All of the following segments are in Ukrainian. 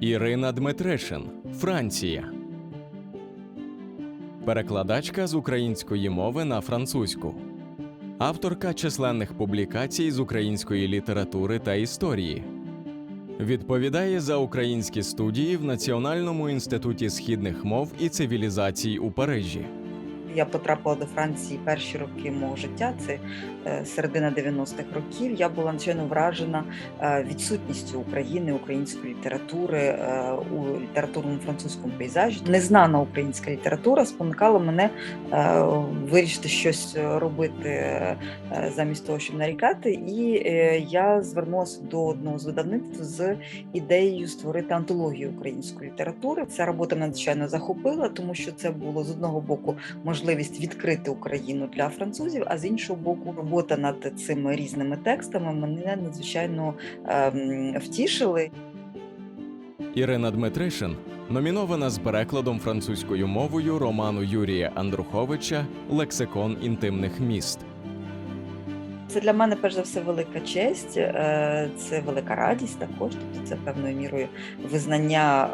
Ірина Дмитришин, Франція. Перекладачка з української мови на французьку. Авторка численних публікацій з української літератури та історії. Відповідає за українські студії в Національному інституті східних мов і цивілізацій у Парижі. Я потрапила до Франції перші роки мого життя, це е, середина 90-х років. Я була надзвичайно вражена е, відсутністю України, української літератури е, у літературному французькому пейзажі. Незнана українська література спонукала мене вирішити щось робити замість того, щоб нарікати. І я звернулася до одного з видавництв з ідеєю створити антологію української літератури. Ця робота надзвичайно захопила, тому що це було з одного боку можливість відкрити Україну для французів, а з іншого боку, робота над цими різними текстами мене надзвичайно ем, втішили. Ірина Дмитришин номінована з перекладом французькою мовою роману Юрія Андруховича Лексикон інтимних міст. Це для мене перш за все велика честь, е, це велика радість також. Тобто це певною мірою визнання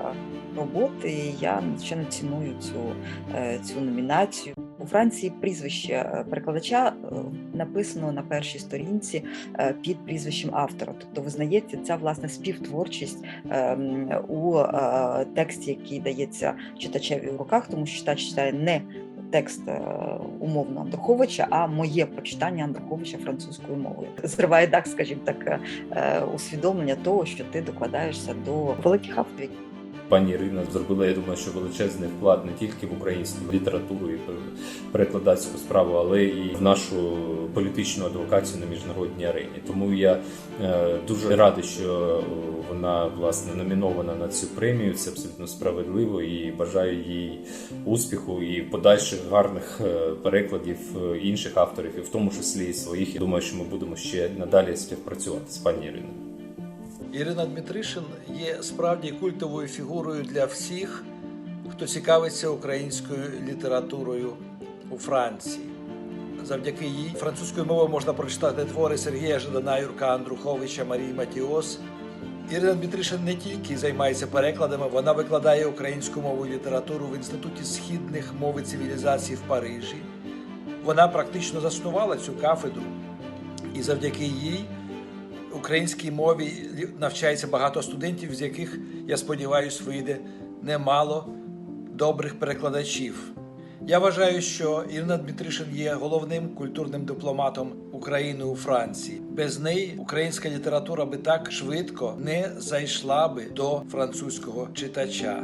роботи. І я надзвичайно ціную цю, е, цю номінацію. У Франції прізвище е, перекладача е, написано на першій сторінці е, під прізвищем автора. Тобто визнається ця власне співтворчість у тексті, який дається читачеві в руках, тому що читач читає не текст умовно Андруховича, а моє прочитання Андруховича французькою мовою. Зриває так, скажімо так, усвідомлення того, що ти докладаєшся до великих авторів. Пані Ірина зробила, я думаю, що величезний вклад не тільки в українську літературу і перекладацьку справу, але і в нашу політичну адвокацію на міжнародній арені. Тому я е, дуже радий, що вона власне номінована на цю премію. Це абсолютно справедливо і бажаю їй успіху і подальших гарних е, перекладів е, інших авторів, і в тому числі і своїх. Я думаю, що ми будемо ще надалі співпрацювати з пані Іриною. Ірина Дмитришин є справді культовою фігурою для всіх, хто цікавиться українською літературою у Франції. Завдяки їй французькою мовою можна прочитати твори Сергія Жадана, Юрка Андруховича, Марії Матіос. Ірина Дмитришин не тільки займається перекладами, вона викладає українську мову і літературу в Інституті східних мов і цивілізацій в Парижі. Вона практично заснувала цю кафедру, і завдяки їй українській мові навчається багато студентів, з яких, я сподіваюся, вийде немало добрих перекладачів. Я вважаю, що Ірина Дмитришин є головним культурним дипломатом України у Франції. Без неї українська література би так швидко не зайшла би до французького читача.